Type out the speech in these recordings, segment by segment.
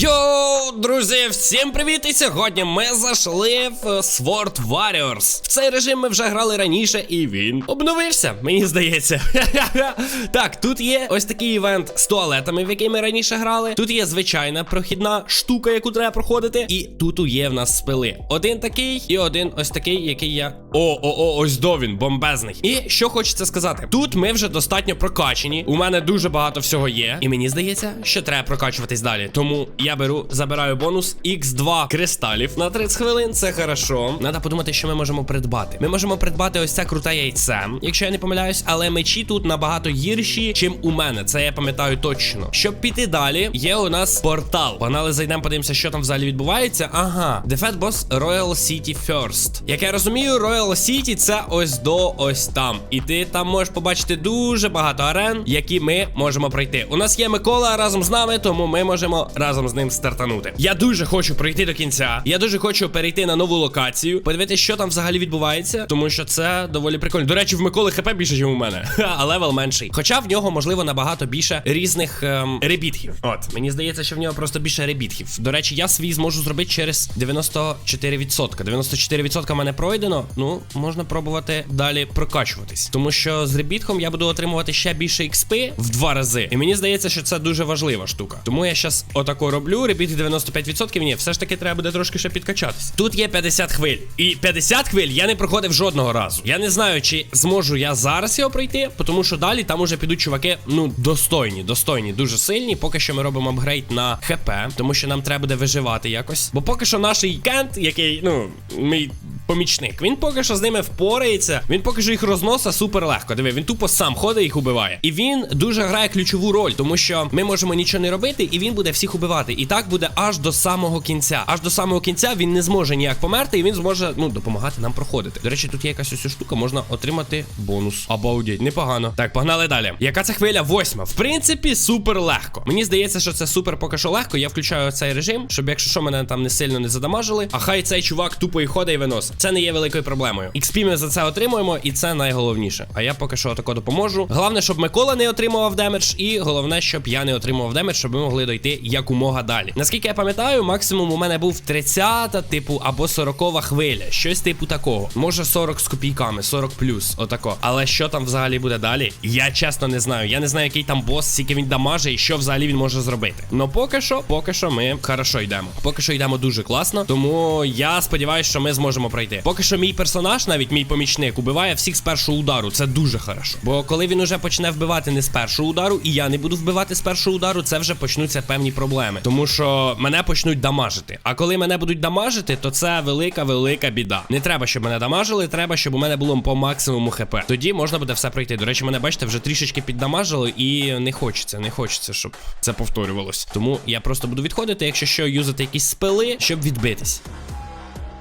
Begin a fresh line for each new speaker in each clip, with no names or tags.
Yo. Друзі, всім привіт! І сьогодні ми зайшли в Sword Warriors. В цей режим ми вже грали раніше, і він обновився, мені здається. так, тут є ось такий івент з туалетами, в який ми раніше грали. Тут є звичайна прохідна штука, яку треба проходити. І тут є в нас спили. Один такий і один ось такий, який я. О, о, о, ось до він, бомбезний. І що хочеться сказати? Тут ми вже достатньо прокачені. У мене дуже багато всього є. І мені здається, що треба прокачуватись далі. Тому я беру, забираю бонус X2 кристалів на 30 хвилин. Це хорошо. Надо подумати, що ми можемо придбати. Ми можемо придбати ось це круте яйце, якщо я не помиляюсь, але мечі тут набагато гірші, чим у мене. Це я пам'ятаю точно. Щоб піти далі, є у нас портал. Погнали, зайдемо, подивимося, що там взагалі відбувається. Ага, Defend Boss Royal City First. Як я розумію, Royal City це ось до ось там. І ти там можеш побачити дуже багато арен, які ми можемо пройти. У нас є Микола разом з нами, тому ми можемо разом з ним стартанути. Я дуже хочу пройти до кінця. Я дуже хочу перейти на нову локацію, подивитися, що там взагалі відбувається, тому що це доволі прикольно. До речі, в Миколи ХП більше, ніж у мене, а левел менший. Хоча в нього можливо набагато більше різних ем, ребітків. От мені здається, що в нього просто більше ребітків. До речі, я свій зможу зробити через 94%. 94% в мене пройдено. Ну, можна пробувати далі прокачуватись. Тому що з ребітком я буду отримувати ще більше XP в два рази. І мені здається, що це дуже важлива штука. Тому я зараз отако роблю. Ребіт 95%. Ні, все ж таки треба буде трошки ще підкачатись. Тут є 50 хвиль. І 50 хвиль я не проходив жодного разу. Я не знаю, чи зможу я зараз його пройти, тому що далі там уже підуть чуваки, ну, достойні, достойні, дуже сильні. Поки що ми робимо апгрейд на ХП, тому що нам треба буде виживати якось. Бо поки що наш Кент, який, ну, мій помічник. Він поки що з ними впорається. Він поки що їх розносить супер легко. Диви, він тупо сам ходить їх убиває. І він дуже грає ключову роль, тому що ми можемо нічого не робити, і він буде всіх убивати. І так буде аж до самого кінця. Аж до самого кінця він не зможе ніяк померти, і він зможе ну допомагати нам проходити. До речі, тут є якась ось штука, можна отримати бонус. Обалдеть, непогано. Так, погнали далі. Яка це хвиля? Восьма. В принципі, супер легко. Мені здається, що це супер поки що легко. Я включаю цей режим, щоб якщо що мене там не сильно не задамажили. А хай цей чувак тупо і ходить і виносить. Це не є великою проблемою. XP ми за це отримуємо, і це найголовніше. А я поки що отако допоможу. Головне, щоб Микола не отримував демедж, і головне, щоб я не отримував демедж, щоб ми могли дойти якомога далі. Наскільки я пам'ятаю, максимум у мене був 30-та, типу, або 40-ва хвиля. Щось типу такого. Може 40 з копійками, 40 плюс, отако. Але що там взагалі буде далі? Я чесно не знаю. Я не знаю, який там бос, скільки він дамаже і що взагалі він може зробити. Ну поки що, поки що ми хорошо йдемо. Поки що йдемо дуже класно. Тому я сподіваюся, що ми зможемо пройти. Поки що мій персонаж, навіть мій помічник, убиває всіх з першого удару. Це дуже хорошо. Бо коли він уже почне вбивати не з першого удару, і я не буду вбивати з першого удару, це вже почнуться певні проблеми. Тому що мене почнуть дамажити. А коли мене будуть дамажити, то це велика, велика біда. Не треба, щоб мене дамажили, треба, щоб у мене було по максимуму хп. Тоді можна буде все пройти. До речі, мене бачите, вже трішечки піддамажили, і не хочеться, не хочеться, щоб це повторювалось. Тому я просто буду відходити, якщо що, юзати якісь спили, щоб відбитись.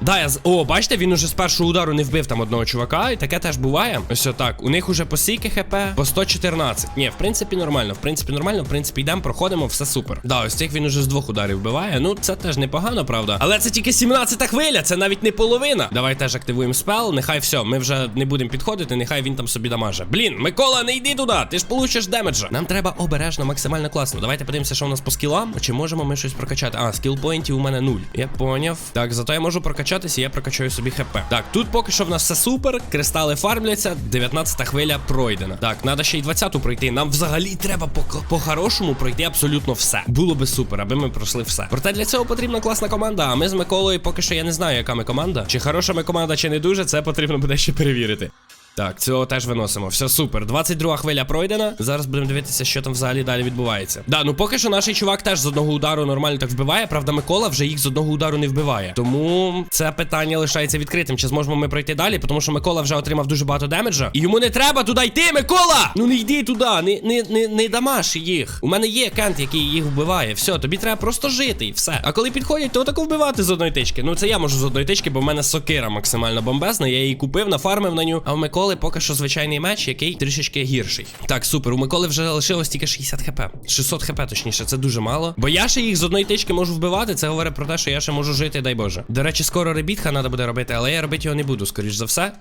Да, я з. О, бачите, він уже з першого удару не вбив там одного чувака, і таке теж буває. Ось отак. У них уже по скільки хп? По 114. Ні, в принципі, нормально. В принципі, нормально. В принципі, йдемо, проходимо, все супер. Да, ось цих він уже з двох ударів вбиває. Ну, це теж непогано, правда. Але це тільки 17-та хвиля, це навіть не половина. Давай теж активуємо спел. Нехай все, ми вже не будемо підходити, нехай він там собі дамаже. Блін, Микола, не йди туди, ти ж получиш демеджа. Нам треба обережно, максимально класно. Давайте подивимося, що у нас по скілам. Чи можемо ми щось прокачати? А, скіл поінтів у мене нуль. Я поняв. Так, зато я можу прокачатися, я прокачаю собі хп. Так, тут поки що в нас все супер. Кристали фармляться. 19 хвиля пройдена. Так, треба ще й 20-ту пройти. Нам взагалі треба по- по-хорошому пройти абсолютно все. Було би супер, аби ми пройшли все. Проте для цього потрібна класна команда. А ми з Миколою поки що я не знаю, яка ми команда. Чи хороша ми команда, чи не дуже, це потрібно буде ще перевірити. Так, цього теж виносимо. Все супер. 22 хвиля пройдена. Зараз будемо дивитися, що там взагалі далі відбувається. Да, ну поки що наш чувак теж з одного удару нормально так вбиває. Правда, Микола вже їх з одного удару не вбиває. Тому це питання лишається відкритим. Чи зможемо ми пройти далі? Тому що Микола вже отримав дуже багато демеджа. І йому не треба туди йти, Микола! Ну не йди туди, не, не, не, не дамаш їх. У мене є кент, який їх вбиває. Все, тобі треба просто жити і все. А коли підходять, то отако вбивати з одної тички. Ну це я можу з одної тички, бо в мене сокира максимально бомбезна. Я її купив, нафармив на ню. А в Миколи поки що звичайний меч, який трішечки гірший. Так, супер. У Миколи вже лишилось тільки 60 хп. 600 хп, точніше, це дуже мало. Бо я ще їх з одної тички можу вбивати. Це говорить про те, що я ще можу жити, дай Боже. До речі, скоро ребітха треба буде робити, але я робити його не буду, скоріш за все.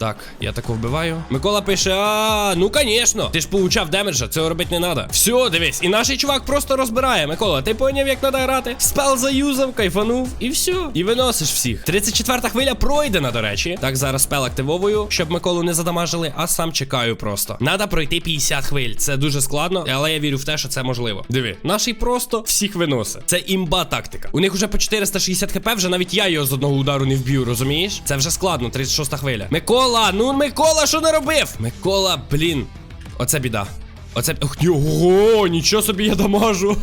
Так, я таку вбиваю. Микола пише: А, ну конечно. Ти ж получав демеджа, цього робити не треба. Все, дивись, і наш чувак просто розбирає. Микола, ти поняв, як треба грати? Спел заюзав, кайфанув, і все. І виносиш всіх. 34-та хвиля пройдена, до речі. Так, зараз спел активовую, щоб Миколу не задамажили, а сам чекаю просто. Надо пройти 50 хвиль. Це дуже складно, але я вірю в те, що це можливо. Диви, наший просто всіх виносить. Це імба тактика. У них вже по 460 хп, вже навіть я його з одного удару не вб'ю, розумієш? Це вже складно, 36 хвиля. Микола, ну Микола, що не робив? Микола, блін. Оце біда. Оце. Ох, ого, нічого собі я дамажу.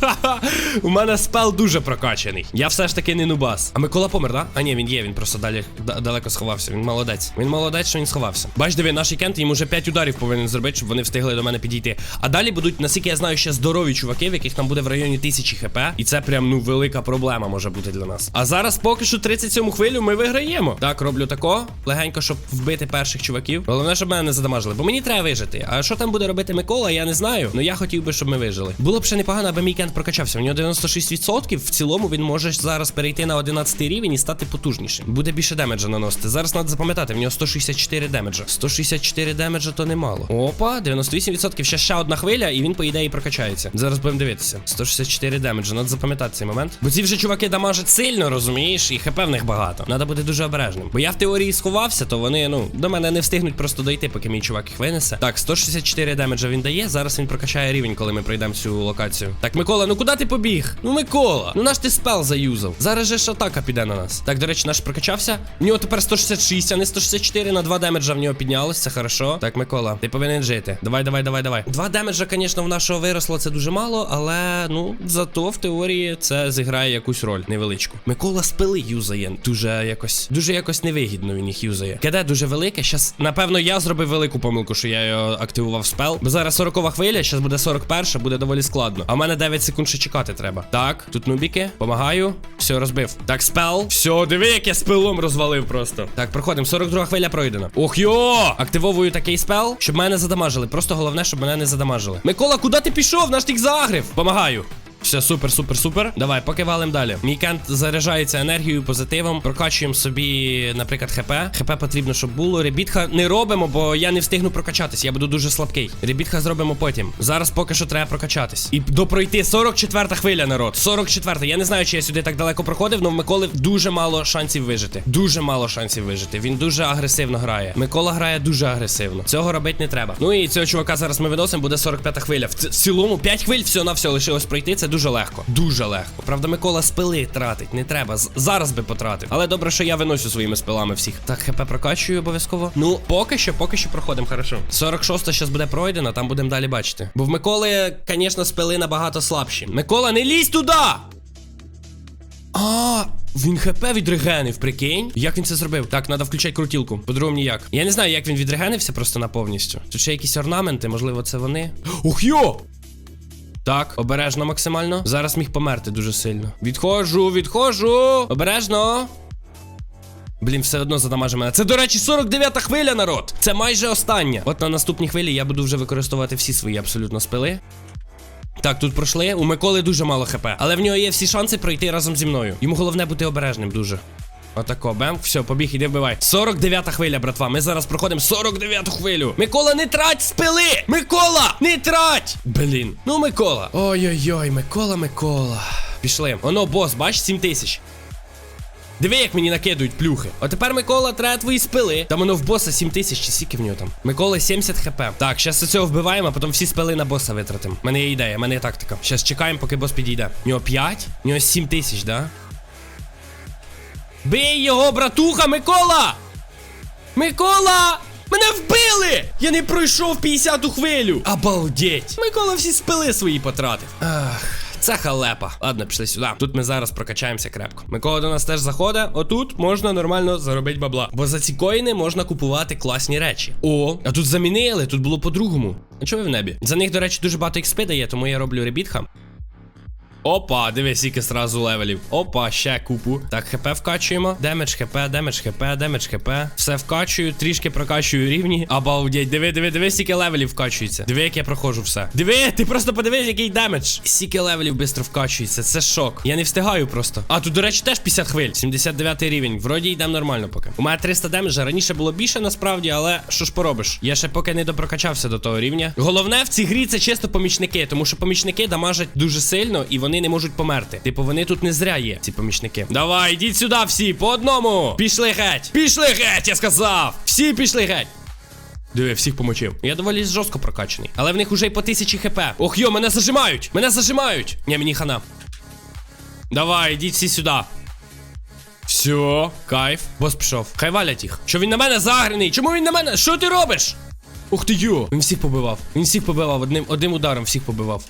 У мене спел дуже прокачаний. Я все ж таки не нубас. А Микола помер, да? А ні, він є, він просто далі далеко сховався. Він молодець. Він молодець, що він сховався. Бач, диви, наш кент йому вже 5 ударів повинен зробити, щоб вони встигли до мене підійти. А далі будуть, наскільки я знаю, ще здорові чуваки, в яких там буде в районі тисячі хп. І це прям ну велика проблема може бути для нас. А зараз поки що 37 хвилю ми виграємо. Так, роблю тако, легенько, щоб вбити перших чуваків. Головне, щоб мене не задамажили, бо мені треба вижити. А що там буде робити Микола, я не знаю. Ну я хотів би, щоб ми вижили. Було б ще непогано, аби мій кент прокачався. У нього 96%. В цілому він може зараз перейти на 11 рівень і стати потужнішим. Буде більше демеджа наносити. Зараз треба запам'ятати, в нього 164 демеджа. 164 демеджа то немало. Опа, 98%. Ще ще одна хвиля, і він, по ідеї, прокачається. Зараз будемо дивитися. 164 демеджа. Треба запам'ятати цей момент. Бо ці вже чуваки дамажать сильно, розумієш, і хп в них багато. Треба бути дуже обережним. Бо я в теорії сховався, то вони, ну, до мене не встигнуть просто дойти, поки мій чувак їх винесе. Так, 164 демеджа він дає. Зараз він прокачає рівень, коли ми пройдемо цю локацію. Так, Микола, ну куди ти побіг? Ну, Микола, ну наш ти спел заюзав. Зараз же ж атака піде на нас. Так, до речі, наш прокачався. У нього тепер 166, а не 164 на 2 демеджа в нього піднялось. Це хорошо. Так, Микола, ти повинен жити. Давай, давай, давай, давай. Два демеджа, звісно, в нашого виросло це дуже мало, але ну зато в теорії це зіграє якусь роль невеличку. Микола спили юзає. Дуже якось, дуже якось невигідно він їх юзає. КД дуже велике. Щас, напевно, я зробив велику помилку, що я його активував спел. Бо зараз 40 хвиля, зараз буде 41, буде доволі складно. А в мене 9 секунд ще чекати треба. Так, тут нубіки, помагаю. Все, розбив. Так, спел. Все, диви, як я спелом розвалив просто. Так, проходимо. 42 хвиля пройдена. Ох йо! Активовую такий спел, щоб мене задамажили. Просто головне, щоб мене не задамажили. Микола, куди ти пішов? Наш тік загрів. Помагаю. Все, супер, супер, супер. Давай, поки валим далі. Мій кент заряджається енергією, позитивом. Прокачуємо собі, наприклад, хп. ХП потрібно, щоб було. Ребітха не робимо, бо я не встигну прокачатись. Я буду дуже слабкий. Ребітха зробимо потім. Зараз поки що треба прокачатись. І допройти 44 хвиля, народ. 44. Я не знаю, чи я сюди так далеко проходив, але в Миколи дуже мало шансів вижити. Дуже мало шансів вижити. Він дуже агресивно грає. Микола грає дуже агресивно. Цього робити не треба. Ну і цього чувака зараз ми виносимо, буде 45 хвиля. В цілому 5 хвиль все на все лишилось пройти. Це дуже легко. Дуже легко. Правда, Микола спили тратить, не треба. Зараз би потратив. Але добре, що я виносю своїми спилами всіх. Так, хп прокачую обов'язково. Ну, поки що, поки що проходимо хорошо. 46-та зараз буде пройдена, там будемо далі бачити. Бо в Миколи, звісно, спили набагато слабші. Микола, не лізь туди! А, він хп відрегенив, прикинь. Як він це зробив? Так, треба включати крутілку. По-другому ніяк. Я не знаю, як він відрегенився просто на повністю. Тут ще якісь орнаменти, можливо, це вони. Ух йо! Так, обережно максимально. Зараз міг померти дуже сильно. Відходжу, відходжу. Обережно. Блін, все одно задамаже мене. Це, до речі, 49-та хвиля, народ. Це майже остання. От на наступній хвилі я буду вже використовувати всі свої абсолютно спили. Так, тут пройшли. У Миколи дуже мало хп. Але в нього є всі шанси пройти разом зі мною. Йому головне бути обережним дуже. Отако, бем, все, побіг, іди вбивай. 49-та хвиля, братва. Ми зараз проходимо 49-ту хвилю. Микола, не трать спили! Микола! Не трать! Блін. Ну, Микола. Ой-ой-ой, Микола, Микола. Пішли. Оно, бос, бач, 7 тисяч. Диви, як мені накидують плюхи. А тепер Микола треба твої спили. Там воно в боса 7 тисяч чи скільки в нього там. Микола 70 хп. Так, зараз цього вбиваємо, а потім всі спили на боса витратимо. У мене є ідея, у мене є тактика. Зараз чекаємо, поки бос підійде. У нього 5, у нього 7 тисяч, да? Бий його, братуха, Микола! Микола! Мене вбили! Я не пройшов 50-ту хвилю! Обалдеть! Микола всі спили свої потратив. Ах. Це халепа. Ладно, пішли сюди. Тут ми зараз прокачаємося крепко. Микола до нас теж заходить. Отут можна нормально заробити бабла. Бо за ці коїни можна купувати класні речі. О, а тут замінили, тут було по-другому. А чого ви в небі? За них, до речі, дуже багато XP дає, тому я роблю ребітха. Опа, дивись, скільки зразу левелів. Опа, ще купу. Так, хп вкачуємо. Демедж хп, демедж хп, демедж хп. Все вкачую, трішки прокачую рівні. Обалдеть, диви, диви, диви, скільки левелів вкачується. Диви, як я проходжу все. Диви, ти просто подивись, який демедж. Скільки левелів швидко вкачується. Це шок. Я не встигаю просто. А, тут, до речі, теж 50 хвиль. 79 рівень. Вроді йдемо нормально поки. У мене 300 демеджа. Раніше було більше насправді, але що ж поробиш? Я ще поки не допрокачався до того рівня. Головне в цій грі це чисто помічники, тому що помічники дамажать дуже сильно і вони не можуть померти. Типу, вони тут не зря є, ці помічники. Давай, йдіть сюди всі, по одному. Пішли геть. Пішли геть, я сказав. Всі пішли геть. Диви, всіх помочив. Я доволі жорстко прокачаний. Але в них уже й по тисячі хп. Ох йо, мене зажимають! Мене зажимають! Ні, мені хана. Давай, йдіть всі сюди. Все, кайф. Бос пішов. Хай валять їх. Що він на мене загрений? Чому він на мене? Що ти робиш? Ух ти йо! Він всіх побивав. Він всіх побивав одним, одним ударом всіх побивав.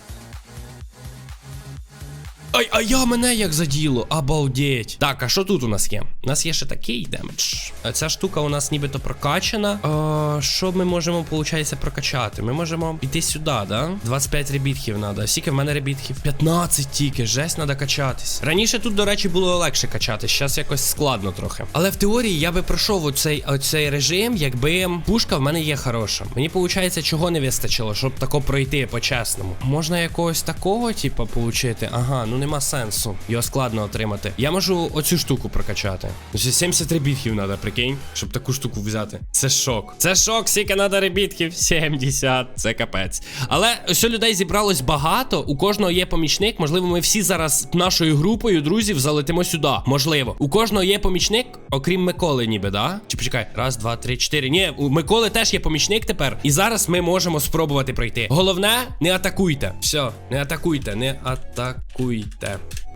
Ай, а я мене як заділо, обалдеть. Так, а що тут у нас є? У нас є ще такий демедж. Ця штука у нас нібито прокачана. А, що ми можемо, виходить, прокачати? Ми можемо йти сюди, да? 25 ребітків треба. Скільки в мене ребітків? 15 тільки. Жесть, треба качатись. Раніше тут, до речі, було легше качатись. Зараз якось складно трохи. Але в теорії я би пройшов оцей, оцей режим, якби пушка в мене є хороша. Мені виходить, чого не вистачило, щоб тако пройти по-чесному. Можна якогось такого, типа, получити? Ага, ну нема сенсу. Його складно отримати. Я можу оцю штуку прокачати. Ну, ще 70 ребітків треба, прикинь, щоб таку штуку взяти. Це шок. Це шок, скільки треба ребітків. 70. Це капець. Але що людей зібралось багато. У кожного є помічник. Можливо, ми всі зараз нашою групою друзів залетимо сюди. Можливо. У кожного є помічник, окрім Миколи, ніби, да? Чи почекай, раз, два, три, чотири. Ні, у Миколи теж є помічник тепер. І зараз ми можемо спробувати пройти. Головне, не атакуйте. Все, не атакуйте, не атакуйте.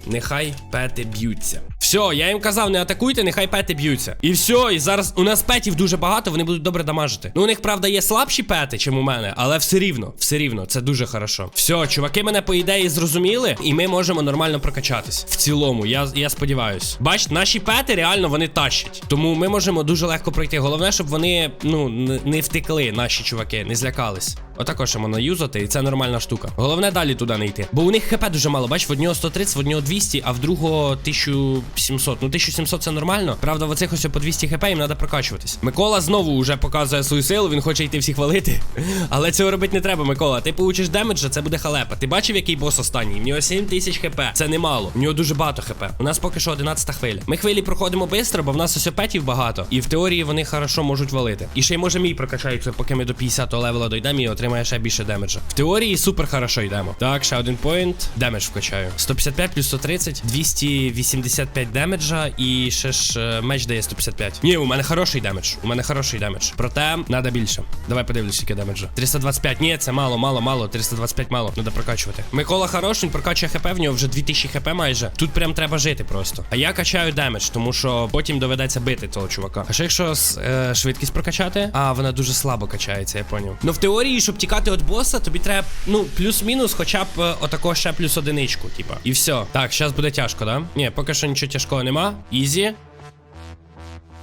Нехай пети б'ються. Все, я їм казав, не атакуйте, нехай пети б'ються. І все, і зараз у нас петів дуже багато, вони будуть добре дамажити. Ну, у них, правда, є слабші пети, чим у мене, але все рівно, все рівно, це дуже хорошо. Все, чуваки мене по ідеї зрозуміли, і ми можемо нормально прокачатись. В цілому, я, я сподіваюсь. Бачите, наші пети реально вони тащать. Тому ми можемо дуже легко пройти. Головне, щоб вони ну не втекли, наші чуваки, не злякались. Отакож можна юзати, і це нормальна штука. Головне далі туди не йти. Бо у них хп дуже мало. Бач, в одного 130, в одного 200, а в другого 1700. Ну 1700 це нормально. Правда, в оцих ось по 200 хп їм треба прокачуватись. Микола знову вже показує свою силу, він хоче йти всіх валити. Але цього робити не треба, Микола. Ти получиш демеджа, це буде халепа. Ти бачив, який бос останній? В нього 7000 хп. Це немало. В нього дуже багато хп. У нас поки що 11 хвиля. Ми хвилі проходимо швидко, бо в нас ось опетів багато. І в теорії вони хорошо можуть валити. І ще й може мій прокачається, поки ми до 50 левела дойдемо і отримає ще більше демеджа. В теорії супер хорошо йдемо. Так, ще один поінт. Демедж вкачаю. 155 плюс 130, 285 демеджа. І ще ж е, меч дає 155. Ні, у мене хороший демедж. У мене хороший демедж. Проте треба більше. Давай подивлюсь, скільки демеджа. 325. Ні, це мало, мало, мало. 325 мало. Треба прокачувати. Микола хороший, він прокачує хп, в нього вже 2000 хп майже. Тут прям треба жити просто. А я качаю демедж, тому що потім доведеться бити того чувака. А що якщо е, швидкість прокачати? А, вона дуже слабо качається, я поняв. Ну в теорії, щоб тікати від боса, тобі треба, ну, плюс-мінус, хоча б е, отако ще плюс одиничку, типа. І все. Так, зараз буде тяжко, да? Ні, поки що нічого тяжкого нема. Ізі.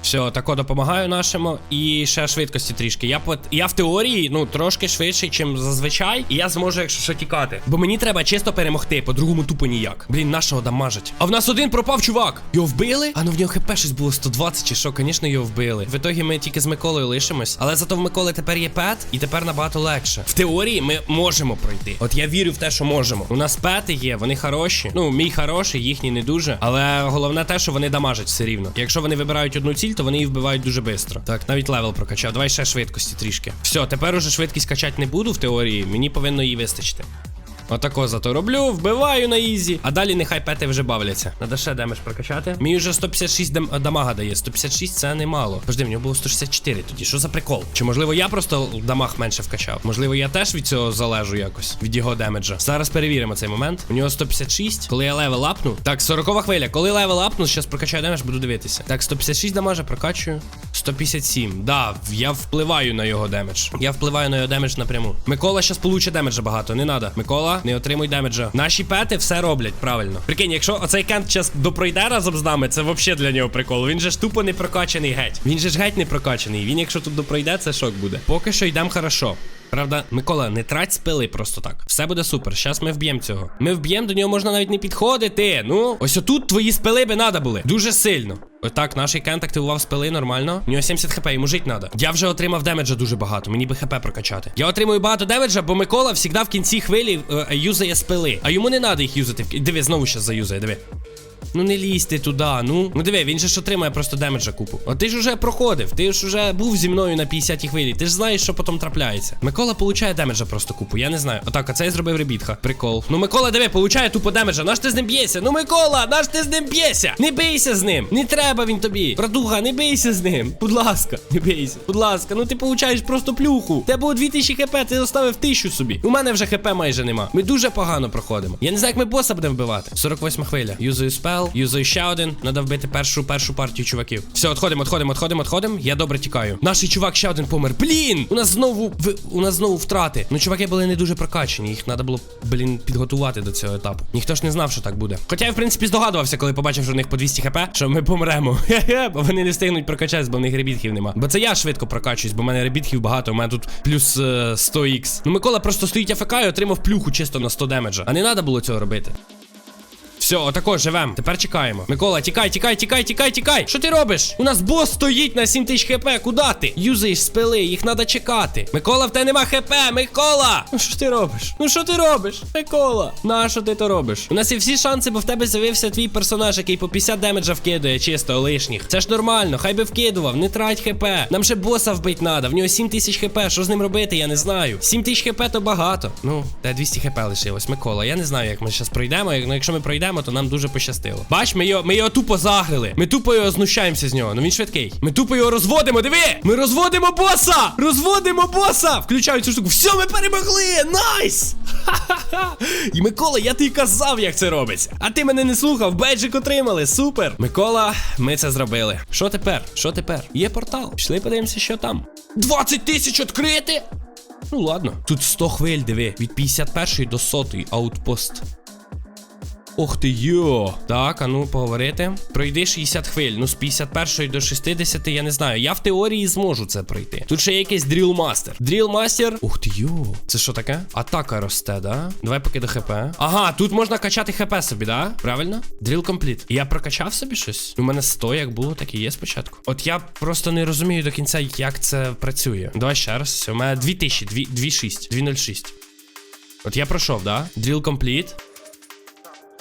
Все, тако допомагаю нашому. І ще швидкості трішки. Я по я в теорії, ну, трошки швидший, чим зазвичай. І я зможу, якщо що тікати. Бо мені треба чисто перемогти, по-другому тупо ніяк. Блін, нашого дамажить. А в нас один пропав, чувак. Його вбили? А ну в нього хп щось було 120 чи що, звісно, його вбили. В ітогі ми тільки з Миколою лишимось. Але зато в Миколи тепер є пет, і тепер набагато легше. В теорії ми можемо пройти. От я вірю в те, що можемо. У нас пети є, вони хороші. Ну, мій хороший, їхній не дуже. Але головне те, що вони дамажать все рівно. Якщо вони вибирають одну ціль, то вони її вбивають дуже швидко. Так, навіть левел прокачав. Давай ще швидкості трішки. Все, тепер уже швидкість качати не буду в теорії. Мені повинно її вистачити. Отако зато роблю, вбиваю на ізі. А далі нехай пети вже бавляться. Надо ще демедж прокачати. Мій вже 156 дам дамага дає. 156 це немало. Подожди, в нього було 164 тоді. Що за прикол? Чи можливо я просто дамаг менше вкачав? Можливо, я теж від цього залежу якось від його демеджа. Зараз перевіримо цей момент. У нього 156. Коли я левел апну. Так, 40 хвиля. Коли левел апну, зараз прокачаю демедж, буду дивитися. Так, 156 дамажа прокачую. 157. Да, я впливаю на його демедж. Я впливаю на його демедж напряму. Микола зараз получить демеджа багато. Не надо. Микола, не отримуй демеджа. Наші пети все роблять правильно. Прикинь, якщо оцей кент час допройде разом з нами, це взагалі для нього прикол. Він же ж тупо не прокачаний геть. Він же ж геть не прокачаний. Він, якщо тут допройде, це шок буде. Поки що йдемо хорошо. Правда, Микола, не трать спили просто так. Все буде супер. Щас ми вб'ємо цього. Ми вб'ємо, до нього можна навіть не підходити. Ну, ось отут твої спили би надо були. Дуже сильно. Отак, наш кент активував спили нормально. У нього 70 хп, йому жить надо. Я вже отримав демеджа дуже багато. Мені би хп прокачати. Я отримую багато демеджа, бо Микола завжди в кінці хвилі е, юзає спили. А йому не треба їх юзати. Диви, знову щас заюзає, диви. Ну не лізь ти туди, ну. Ну диви, він же ж отримає просто демеджа купу. От ти ж уже проходив, ти ж уже був зі мною на 50-й хвилі. Ти ж знаєш, що потім трапляється. Микола получає демеджа просто купу. Я не знаю. Отак, а це я зробив ребітха. Прикол. Ну Микола, диви, получає тупо демеджа. Наш ти з ним б'єшся? Ну Микола, наш ти з ним б'єшся? Не бийся з ним. Не треба він тобі. Братуха, не бийся з ним. Будь ласка, не бийся. Будь ласка, ну ти получаєш просто плюху. Тебе було 2000 хп, ти оставив 1000 собі. У мене вже хп майже нема. Ми дуже погано проходимо. Я не знаю, як ми боса будемо вбивати. 48 хвиля. Юзаю спел, юзаю ще один. Надо вбити першу першу партію чуваків. Все, отходимо, отходимо, отходимо, отходимо. Я добре тікаю. Наш чувак ще один помер. Блін! У нас знову ви- у нас знову втрати. Ну, чуваки були не дуже прокачені. Їх треба було, блін, підготувати до цього етапу. Ніхто ж не знав, що так буде. Хоча я, в принципі, здогадувався, коли побачив, що в них по 200 хп, що ми помремо. Бо вони не встигнуть прокачатись, бо в них ребітків нема. Бо це я швидко прокачуюсь, бо в мене ребітків багато. У мене тут плюс е, 100х. Ну, Микола просто стоїть АФК і отримав плюху чисто на 100 демеджа. А не треба було цього робити. Все, отако живем. Тепер чекаємо. Микола, тікай, тікай, тікай, тікай, тікай. Що ти робиш? У нас бос стоїть на 7 тисяч хп. Куди ти? Юзаєш спили, їх треба чекати. Микола, в тебе нема хп, Микола! Ну що ти робиш? Ну що ти робиш? Микола, на що ти то робиш? У нас є всі шанси, бо в тебе з'явився твій персонаж, який по 50 демеджа вкидує, чисто лишніх. Це ж нормально, хай би вкидував, не трать хп. Нам ще боса вбить надо. В нього 7 тисяч хп. Що з ним робити? Я не знаю. 7 тисяч хп то багато. Ну, та 200 хп лишилось. Микола, я не знаю, як ми зараз пройдемо. Ну, якщо ми пройдемо, то нам дуже пощастило. Бач, ми його, ми його тупо загрили. Ми тупо його знущаємося з нього. Ну він швидкий. Ми тупо його розводимо. Диви! Ми розводимо боса! Розводимо боса! Включаю цю штуку. Все, ми перемогли! Найс! І Микола, я тобі казав, як це робиться. А ти мене не слухав, беджик отримали. Супер! Микола, ми це зробили. Що тепер? Що тепер? Є портал. Пішли подивимося, що там. 20 тисяч відкрити! Ну ладно. Тут 100 хвиль, диви. Від 51 до 100 аутпост. Ох ти йо. Так, а ну поговорити. Пройди 60 хвиль. Ну, з 51 до 60, я не знаю. Я в теорії зможу це пройти. Тут ще є якийсь дрілмастер. Дрілмастер. Ух ти йо. Це що таке? Атака росте, да? Давай поки до ХП. Ага, тут можна качати ХП собі, да? Правильно? Дріл компліт. Я прокачав собі щось? У мене 100 як було, так і є спочатку. От я просто не розумію до кінця, як це працює. Давай ще раз. У мене 2000, 2,6, 2,06. От я пройшов, да? Дріл компліт.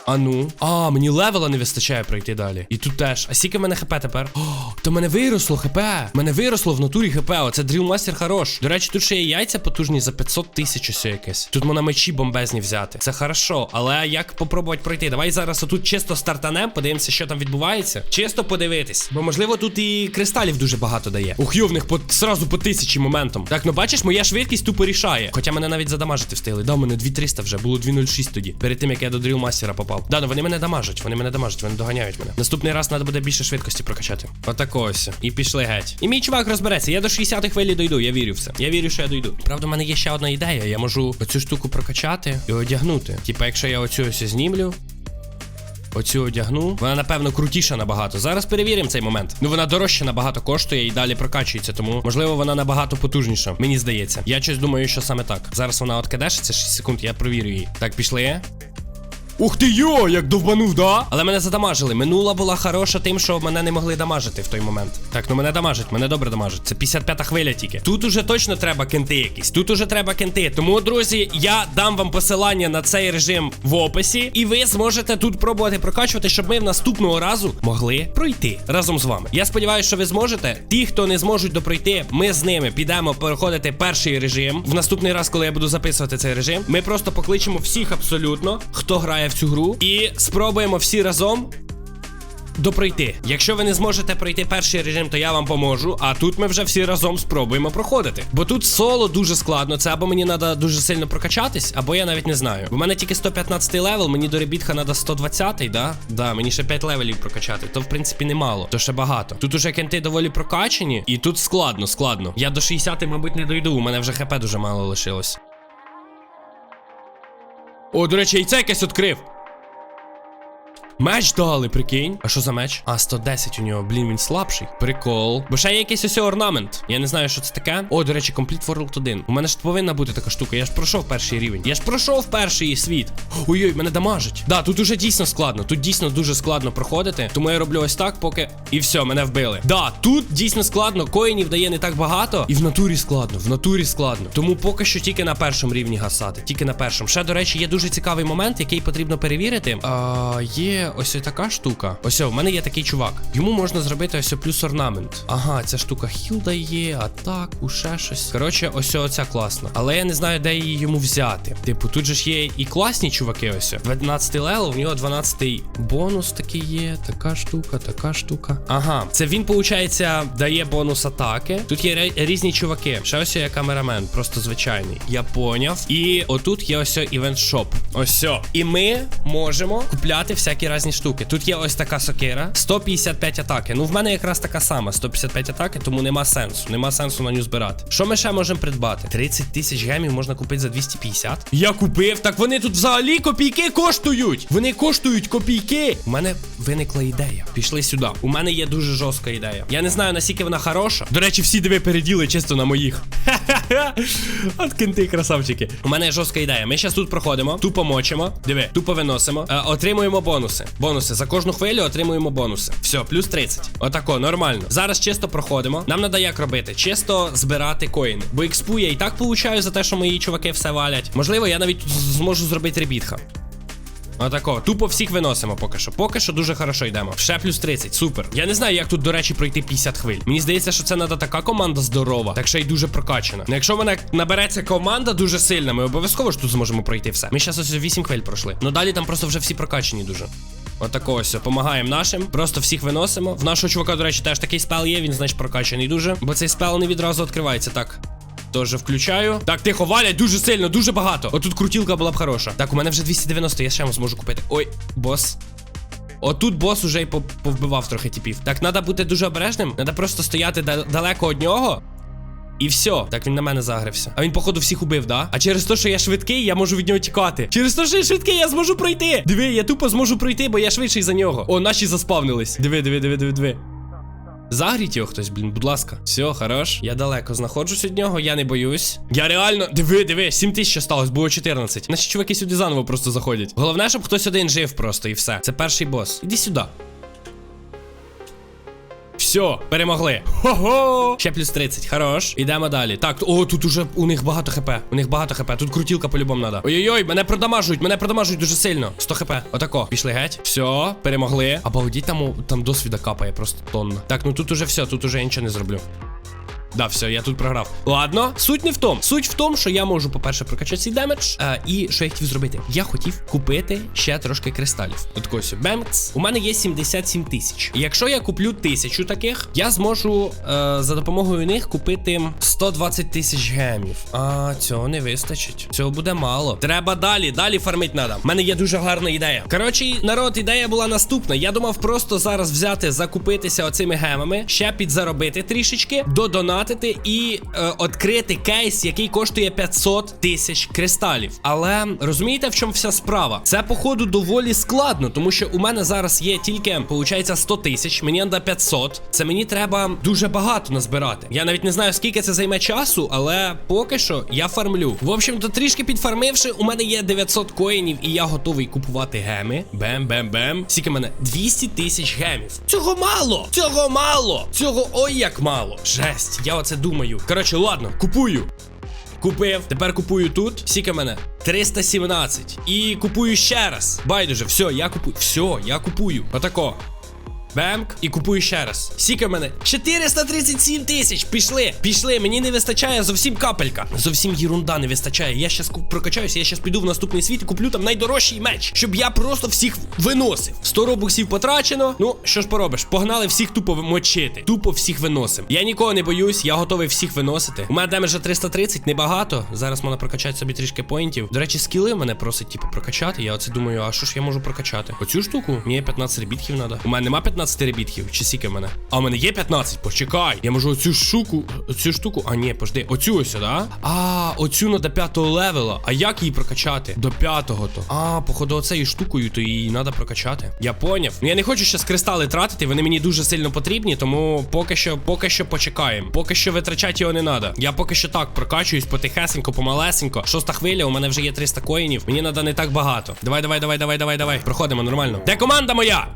А ну. А, мені левела не вистачає пройти далі. І тут теж. А скільки в мене хп тепер? О, то мене виросло хп. Мене виросло в натурі хп. Оце дрілмастер хорош. До речі, тут ще є яйця потужні за 500 тисяч ось якесь. Тут можна мечі бомбезні взяти. Це хорошо. Але як попробувати пройти? Давай зараз отут чисто стартанем, подивимося, що там відбувається. Чисто подивитись. Бо можливо тут і кристалів дуже багато дає. Ух, йо, в них по сразу по тисячі моментом. Так, ну бачиш, моя швидкість тупо рішає. Хоча мене навіть задамажити встигли. Да, у мене 2300 вже, було 206 тоді. Перед тим як я до дрілмастера попав. Да, ну вони мене дамажать, вони мене дамажать, вони доганяють мене. Наступний раз треба буде більше швидкості прокачати. Отако ось. І пішли геть. І мій чувак розбереться. Я до 60 хвилі дойду, я вірю в це. Я вірю, що я дойду. Правда, в мене є ще одна ідея. Я можу оцю штуку прокачати і одягнути. Типа, якщо я оцю ось знімлю. Оцю одягну. Вона, напевно, крутіша набагато. Зараз перевіримо цей момент. Ну, вона дорожче набагато коштує і далі прокачується, тому можливо вона набагато потужніша. Мені здається. Я щось думаю, що саме так. Зараз вона откадешиться 6 секунд, я провірю її. Так, пішли. Ух ти йо, як довбанув, да? Але мене задамажили. Минула була хороша тим, що мене не могли дамажити в той момент. Так, ну мене дамажить, мене добре дамажить. Це 55-та хвиля тільки. Тут уже точно треба кенти якісь. Тут уже треба кенти. Тому, друзі, я дам вам посилання на цей режим в описі, і ви зможете тут пробувати прокачувати, щоб ми в наступного разу могли пройти разом з вами. Я сподіваюся, що ви зможете. Ті, хто не зможуть допройти, ми з ними підемо переходити перший режим. В наступний раз, коли я буду записувати цей режим, ми просто покличемо всіх абсолютно, хто грає в цю гру, і спробуємо всі разом. Допройти. Якщо ви не зможете пройти перший режим, то я вам поможу. А тут ми вже всі разом спробуємо проходити. Бо тут соло дуже складно. Це або мені треба дуже сильно прокачатись, або я навіть не знаю. У мене тільки 115 левел, мені до ребітха треба 120, да? Да, мені ще 5 левелів прокачати. То в принципі немало, то ще багато. Тут уже кенти доволі прокачані, і тут складно, складно. Я до 60, мабуть, не дойду. У мене вже хп дуже мало лишилось. О, до речі, яйце якесь відкрив. Меч дали, прикинь. А що за меч? А, 110 у нього. Блін, він слабший. Прикол. Бо ще є якийсь ось орнамент. Я не знаю, що це таке. О, до речі, Complete World 1. У мене ж повинна бути така штука. Я ж пройшов перший рівень. Я ж пройшов перший світ. Ой-ой, мене дамажить. Да, тут уже дійсно складно. Тут дійсно дуже складно проходити. Тому я роблю ось так, поки. І все, мене вбили. Да, тут дійсно складно. Коїнів дає не так багато. І в натурі складно. В натурі складно. Тому поки що тільки на першому рівні гасати. Тільки на першому. Ще, до речі, є дуже цікавий момент, який потрібно перевірити. А, є ось ось така штука. Ось, в мене є такий чувак. Йому можна зробити ось плюс орнамент. Ага, ця штука хіл дає, атаку, ще щось. Коротше, ось оця класна. Але я не знаю, де її йому взяти. Типу, тут же ж є і класні чуваки. Ось. о. 12 левел, в нього 12 бонус такий є. Така штука, така штука. Ага, це він, виходить, дає бонус атаки. Тут є різні чуваки. Ще ось є камерамен, просто звичайний. Я поняв. І отут є ось івент шоп. Ось. І ми можемо купляти всякі різні штуки. Тут є ось така сокира, 155 атаки. Ну, в мене якраз така сама, 155 атаки, тому нема сенсу. Нема сенсу на ню збирати. Що ми ще можемо придбати? 30 тисяч гемів можна купити за 250. Я купив, так вони тут взагалі копійки коштують. Вони коштують копійки. У мене виникла ідея. Пішли сюди. У мене є дуже жорстка ідея. Я не знаю, наскільки вона хороша. До речі, всі диви переділи чисто на моїх. От кенти, красавчики. У мене жорстка ідея. Ми зараз тут проходимо, тупо мочимо. Диви, тупо виносимо. Е, отримуємо бонуси. Бонуси. За кожну хвилю отримуємо бонуси. Все, плюс 30. Отако, нормально. Зараз чисто проходимо. Нам треба як робити? Чисто збирати коїни. Бо експу я і так получаю за те, що мої чуваки все валять. Можливо, я навіть зможу зробити ребітха. Отако, тупо всіх виносимо поки що. Поки що дуже хорошо йдемо. Ще плюс 30, супер. Я не знаю, як тут, до речі, пройти 50 хвиль. Мені здається, що це треба така команда здорова, так ще й дуже прокачана. Ну, якщо в мене набереться команда дуже сильна, ми обов'язково ж тут зможемо пройти все. Ми зараз ось 8 хвиль пройшли. Ну далі там просто вже всі прокачані дуже. Отако ось, допомагаємо нашим. Просто всіх виносимо. В нашого чувака, до речі, теж такий спел є, він, значить, прокачаний дуже. Бо цей спел не відразу відкривається. Так. Тоже включаю. Так, тихо, валять дуже сильно, дуже багато. Отут крутілка була б хороша. Так, у мене вже 290, я ще вам зможу купити. Ой, бос. Отут бос уже й повбивав трохи типів. Так, треба бути дуже обережним. Треба просто стояти далеко від нього. І все. Так він на мене загрився. А він, походу, всіх убив, да? А через те, що я швидкий, я можу від нього тікати. Через те, що я швидкий, я зможу пройти. Диви, я тупо зможу пройти, бо я швидший за нього. О, наші заспавнились. Диви, диви, диви, диви, диви. Загріть його хтось, блін, будь ласка. Все, хорош. Я далеко знаходжусь від нього, я не боюсь. Я реально. Диви, диви, 7 тисяч осталось, було 14. Наші чуваки сюди заново просто заходять. Головне, щоб хтось один жив просто і все. Це перший бос. Іди сюди. Все, перемогли. Хо-хо! Ще плюс 30. Хорош. Ідемо далі. Так, о, тут уже у них багато хп. У них багато хп. Тут крутілка по-любому надо. Ой-ой-ой, мене продамажують, мене продамажують дуже сильно. 100 хп. Отако. Пішли геть. Все, перемогли. Або там, там досвіда капає просто тонна. Так, ну тут уже все, тут уже я нічого не зроблю. Да, все, я тут програв. Ладно, суть не в тому. Суть в тому, що я можу, по-перше, прокачати свій демедж. А, і що я хотів зробити? Я хотів купити ще трошки кристалів. От ось бемц. У мене є 77 тисяч. Якщо я куплю тисячу таких, я зможу е, за допомогою них купити 120 тисяч гемів. А цього не вистачить. Цього буде мало. Треба далі, далі фармить треба. У мене є дуже гарна ідея. Коротше, народ, ідея була наступна. Я думав просто зараз взяти, закупитися оцими гемами, ще підзаробити трішечки, додонатити і е, відкрити кейс, який коштує 500 тисяч кристалів. Але розумієте, в чому вся справа? Це, походу, доволі складно, тому що у мене зараз є тільки, виходить, 100 тисяч, мені треба 500. Це мені треба дуже багато назбирати. Я навіть не знаю, скільки це займе часу, але поки що я фармлю. В общем, то трішки підфармивши, у мене є 900 коїнів, і я готовий купувати геми. Бем-бем-бем. Скільки мене 200 тисяч гемів. Цього мало! Цього мало! Цього ой як мало. Жесть, я оце думаю. Коротше, ладно, купую. Купив. Тепер купую тут. Скільки мене? 317. І купую ще раз. Байдуже, все, я купую. Все, я купую. Отако. Бемк і купую ще раз. Скільки в мене? 437 тисяч. Пішли, пішли. Мені не вистачає зовсім капелька. Зовсім єрунда не вистачає. Я щас прокачаюся, я щас піду в наступний світ і куплю там найдорожчий меч, щоб я просто всіх виносив. 100 робоксів потрачено. Ну, що ж поробиш? Погнали всіх тупо мочити. Тупо всіх виносим. Я нікого не боюсь, я готовий всіх виносити. У мене демеджа 330, небагато. Зараз можна прокачати собі трішки поінтів. До речі, скіли мене просить, типу, прокачати. Я оце думаю, а що ж я можу прокачати? Оцю штуку? Мені 15 ребітків треба. У мене нема 15 15 ребітків. Чи скільки в мене? А в мене є 15, почекай. Я можу оцю штуку, оцю штуку. А ні, пожди, оцю ось, да? А, оцю на до п'ятого левела. А як її прокачати? До п'ятого то. А, походу, оцею штукою, то її треба прокачати. Я поняв. Ну я не хочу щас кристали тратити, вони мені дуже сильно потрібні, тому поки що, поки що почекаємо. Поки що витрачати його не треба. Я поки що так прокачуюсь потихесенько, помалесенько. Шоста хвиля, у мене вже є 300 коїнів. Мені треба не так багато. Давай, давай, давай, давай, давай, давай. Проходимо нормально. Де команда моя?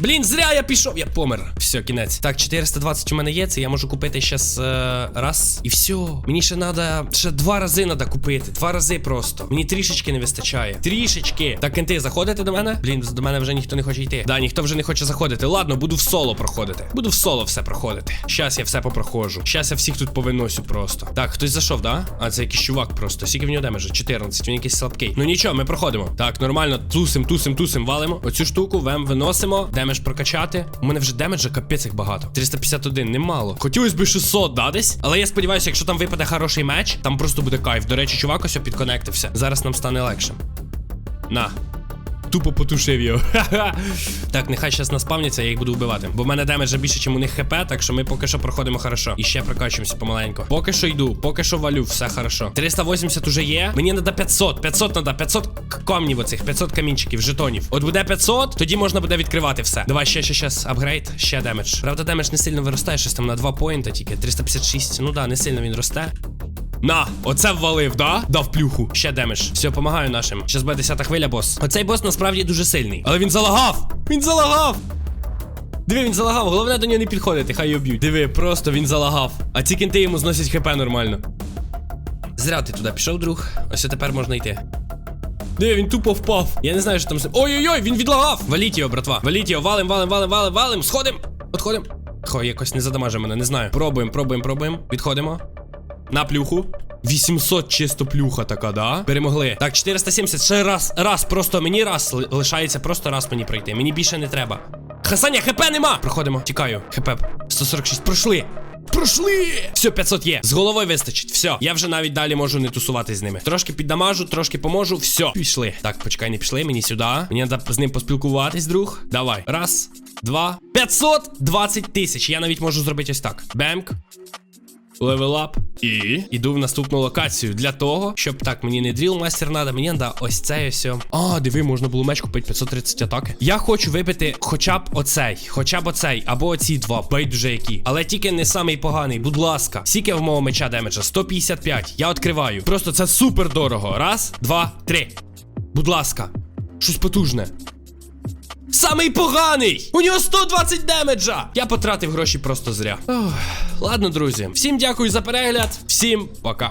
Блін, зря я пішов, я помер. Все, кінець. Так, 420 у мене є, це я можу купити щас е, раз і все. Мені ще треба, ще два рази треба купити. Два рази просто. Мені трішечки не вистачає. Трішечки. Так, кенти, заходите до мене? Блін, до мене вже ніхто не хоче йти. Да, ніхто вже не хоче заходити. Ладно, буду в соло проходити. Буду в соло все проходити. Щас я все попроходжу. Щас я всіх тут повиносю просто. Так, хтось зайшов, да? А це якийсь чувак просто. Скільки в нього демеджа? 14, він якийсь слабкий. Ну нічого, ми проходимо. Так, нормально. Тусим, тусим, тусим, валимо. Оцю штуку вем виносимо. Демедж прокачати. У мене вже демеджа капець їх багато. 351, немало. Хотілося б 600, да, десь? Але я сподіваюся, якщо там випаде хороший меч, там просто буде кайф. До речі, чувак ось підконектився. Зараз нам стане легше. На. Тупо потушив його. Так, нехай зараз наспавняться, я їх буду вбивати. Бо в мене демеджа більше, ніж у них хп, так що ми поки що проходимо хорошо. І ще прокачуємося помаленько. Поки що йду, поки що валю, все хорошо. 380 уже є. Мені треба 500. 500 треба, 500 камнів оцих, 500 камінчиків, жетонів. От буде 500, тоді можна буде відкривати все. Давай ще, ще, ще, апгрейд, ще демедж. Правда, демедж не сильно виростає, щось там на 2 поінта тільки. 356. Ну да, не сильно він росте. На, оце ввалив, да? Дав плюху. Ще демедж. Все, помагаю нашим. Щас буде 10 хвиля, бос. Оцей бос насправді дуже сильний. Але він залагав! Він залагав! Диви, він залагав, головне до нього не підходити, хай його б'ють. Диви, просто він залагав. А ці кінти йому зносять хп нормально. Зря ти туди пішов, друг. Ось тепер можна йти. Диви, він тупо впав. Я не знаю, що там. Ой-ой-ой, він відлагав! Валіть його, братва. Валіть його, валим, валим, валим, валим, валим. Сходим! Отходим. Хо, якось не задамаже мене, не знаю. Пробуємо, пробуємо, пробуємо. Відходимо. На плюху. 800 чисто плюха така, да? Перемогли. Так, 470. Ще раз, раз, просто мені раз лишається, просто раз мені пройти. Мені більше не треба. Хасаня, хп нема! Проходимо. Тікаю. ХП 146. Пройшли. Пройшли! Все, 500 є. З головою вистачить. Все. Я вже навіть далі можу не тусуватись з ними. Трошки піддамажу, трошки поможу. Все. Пішли. Так, почекай, не пішли. Мені сюди. Мені треба з ним поспілкуватись, друг. Давай. Раз, два. 520 тисяч. Я навіть можу зробити ось так. Бемк. Левел ап. І іду в наступну локацію для того, щоб так, мені не дріл мастер надо, мені надо ось це ось. о. А, диви, можна було меч купити 530 атаки. Я хочу вибити хоча б оцей, хоча б оцей, або оці два, байдуже які. Але тільки не самий поганий, будь ласка. Скільки в мого меча демеджа? 155. Я відкриваю. Просто це супер дорого. Раз, два, три. Будь ласка. Щось потужне. Самий поганий! У нього 120 демеджа! Я потратив гроші просто зря. Ох, ладно, друзі. Всім дякую за перегляд. Всім пока.